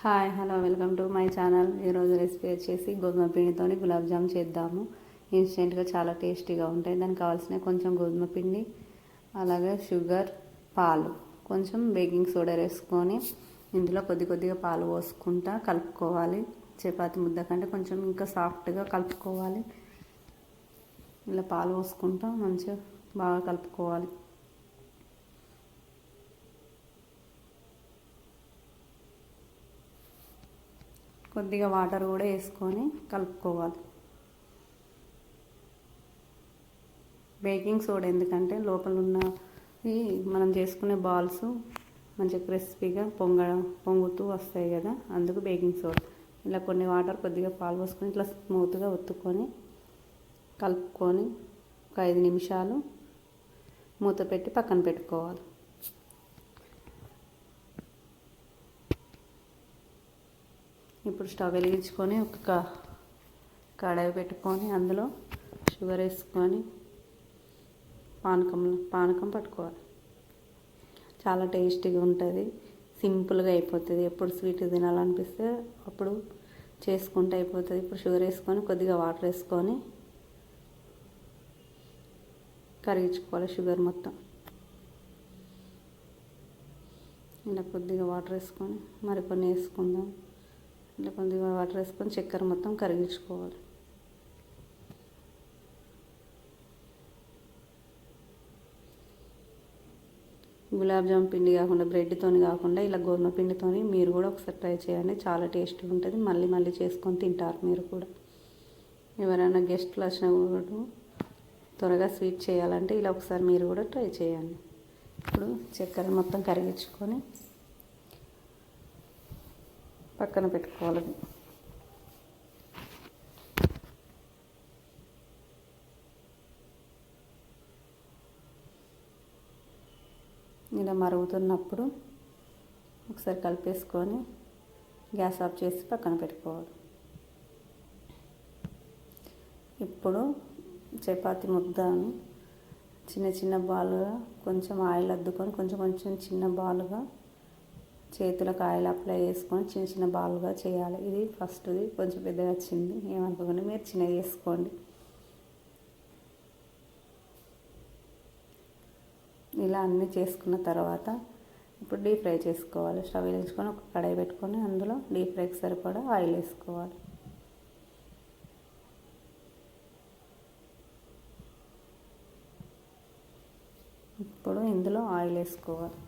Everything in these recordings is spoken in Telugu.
Hi hello welcome to my channel. ఈరోజు రెసిపీ వచ్చేసి గోధుమ పిండితో గులాబ్ జామ్ చేద్దాము. ఇన్స్టెంట్గా చాలా టేస్టీగా ఉంటాయి. దానికి కావాల్సిన కొంచెం గోధుమ పిండి అలాగే షుగర్ పాలు. కొంచెం బేకింగ్ సోడా వేసుకొని ఇందులో కొద్ది కొద్దిగా పాలు పోసుకుంటా కలుపుకోవాలి. చపాతి ముద్ద కంటే కొంచెం ఇంకా సాఫ్ట్గా కలుపుకోవాలి. ఇలా పాలు పోసుకుంటా మంచిగా బాగా కలుపుకోవాలి. కొద్దిగా వాటర్ కూడా వేసుకొని కలుపుకోవాలి. బేకింగ్ సోడా ఎందుకంటే లోపల ఉన్నవి మనం చేసుకునే బాల్స్ మంచిగా క్రిస్పీగా పొంగ పొంగుతూ వస్తాయి కదా అందుకు బేకింగ్ సోడా. ఇలా కొన్ని వాటర్ కొద్దిగా పాలు పోసుకొని ఇట్లా స్మూత్గా ఒత్తుకొని కలుపుకొని ఒక ఐదు నిమిషాలు మూత పెట్టి పక్కన పెట్టుకోవాలి. ఇప్పుడు స్టవ్ వెలిగించుకొని ఒక కడాయి పెట్టుకొని అందులో షుగర్ వేసుకొని పానకం పానకం పట్టుకోవాలి. చాలా టేస్టీగా ఉంటుంది. సింపుల్గా అయిపోతుంది. ఎప్పుడు స్వీట్ తినాలనిపిస్తే అప్పుడు చేసుకుంటే అయిపోతుంది. ఇప్పుడు షుగర్ వేసుకొని కొద్దిగా వాటర్ వేసుకొని కరిగించుకోవాలి షుగర్ మొత్తం. ఇలా కొద్దిగా వాటర్ వేసుకొని మరికొన్ని వేసుకుందాం. ఇలా కొద్దిగా వాటర్ వేసుకొని చక్కెర మొత్తం కరిగించుకోవాలి. గులాబ్ జామ్ పిండి కాకుండా బ్రెడ్తో కాకుండా ఇలా గోధుమ పిండితో మీరు కూడా ఒకసారి ట్రై చేయండి. చాలా టేస్టీగా ఉంటుంది. మళ్ళీ మళ్ళీ చేసుకొని తింటారు మీరు కూడా. ఎవరైనా గెస్ట్లు వచ్చినా కూడా త్వరగా స్వీట్ చేయాలంటే ఇలా ఒకసారి మీరు కూడా ట్రై చేయండి. ఇప్పుడు చక్కెర మొత్తం కరిగించుకొని పక్కన పెట్టుకోవాలి. ఇలా మరుగుతున్నప్పుడు ఒకసారి కలిపేసుకొని గ్యాస్ ఆఫ్ చేసి పక్కన పెట్టుకోవాలి. ఇప్పుడు చపాతి ముద్దను చిన్న చిన్న బాలుగా కొంచెం ఆయిల్ అద్దుకొని కొంచెం కొంచెం చిన్న బాలుగా చేతులకు ఆయిల్ అప్లై చేసుకొని చిన్న చిన్న బాల్గా చేయాలి. ఇది ఫస్ట్ది. కొంచెం పెద్దగా వచ్చింది ఏమనుకోకండి. మీరు చిన్నగా చేసుకోండి. ఇలా అన్నీ చేసుకున్న తర్వాత ఇప్పుడు డీప్ ఫ్రై చేసుకోవాలి. స్టవ్ వేసుకొని ఒక కడాయి పెట్టుకొని అందులో డీప్ ఫ్రైకి సరిపడా ఆయిల్ వేసుకోవాలి. ఇప్పుడు ఇందులో ఆయిల్ వేసుకోవాలి.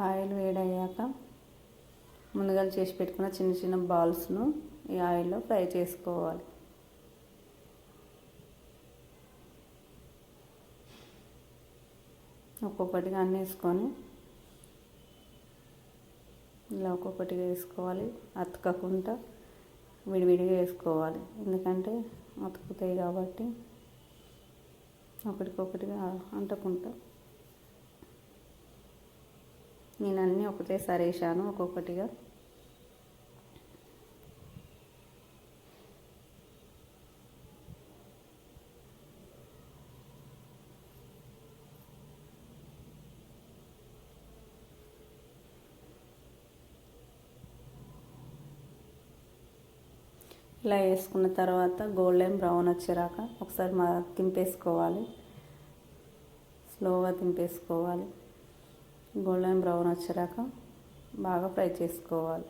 ఆయిల్ వేడయ్యాక ముందుగా చేసి పెట్టుకున్న చిన్న చిన్న బాల్స్ను ఈ ఆయిల్లో ఫ్రై చేసుకోవాలి. ఒక్కొక్కటిగా అన్నీ వేసుకొని ఇలా ఒక్కొక్కటిగా వేసుకోవాలి. అతకకుండా విడివిడిగా వేసుకోవాలి. ఎందుకంటే అతుకుతాయి కాబట్టి ఒకటికొకటిగా అంటకుంటా. నేను అన్నీ ఒకటేసారి వేసాను ఒక్కొక్కటిగా. ఇలా వేసుకున్న తర్వాత గోల్డెన్ బ్రౌన్ వచ్చేరాక ఒకసారి మా తింపేసుకోవాలి స్లోగా తింపేసుకోవాలి గోల్డెన్ బ్రౌన్ వచ్చాక బాగా ఫ్రై చేసుకోవాలి.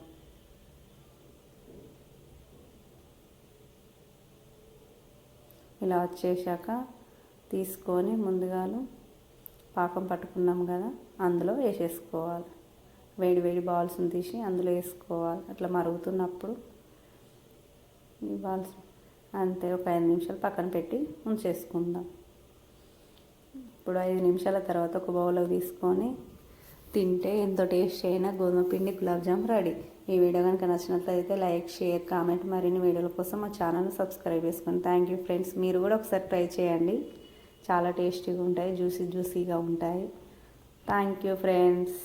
ఇలా వచ్చేసాక తీసుకొని ముందుగాను పాకం పట్టుకున్నాం కదా అందులో వేసేసుకోవాలి. వేడి వేడి బాల్స్ని తీసి అందులో వేసుకోవాలి. అట్లా మరుగుతున్నప్పుడు ఈ బాల్స్ అంతే ఒక ఐదు నిమిషాలు పక్కన పెట్టి ఉంచేసుకుందాం. ఇప్పుడు ఐదు నిమిషాల తర్వాత ఒక బౌల్లో తీసుకొని తింటే ఎంతో టేస్ట్ అయినా గోధుమ పిండి గులాబ్ జామ్ రెడీ. ఈ వీడియో కనుక నచ్చినట్లయితే లైక్ షేర్ కామెంట్ మరిన్ని వీడియోల కోసం మా ఛానల్ సబ్స్క్రైబ్ చేసుకోండి థ్యాంక్ యూ ఫ్రెండ్స్. మీరు కూడా ఒకసారి ట్రై చేయండి. చాలా టేస్టీగా ఉంటాయి జ్యూసీ జ్యూసీగా ఉంటాయి. Thank you friends.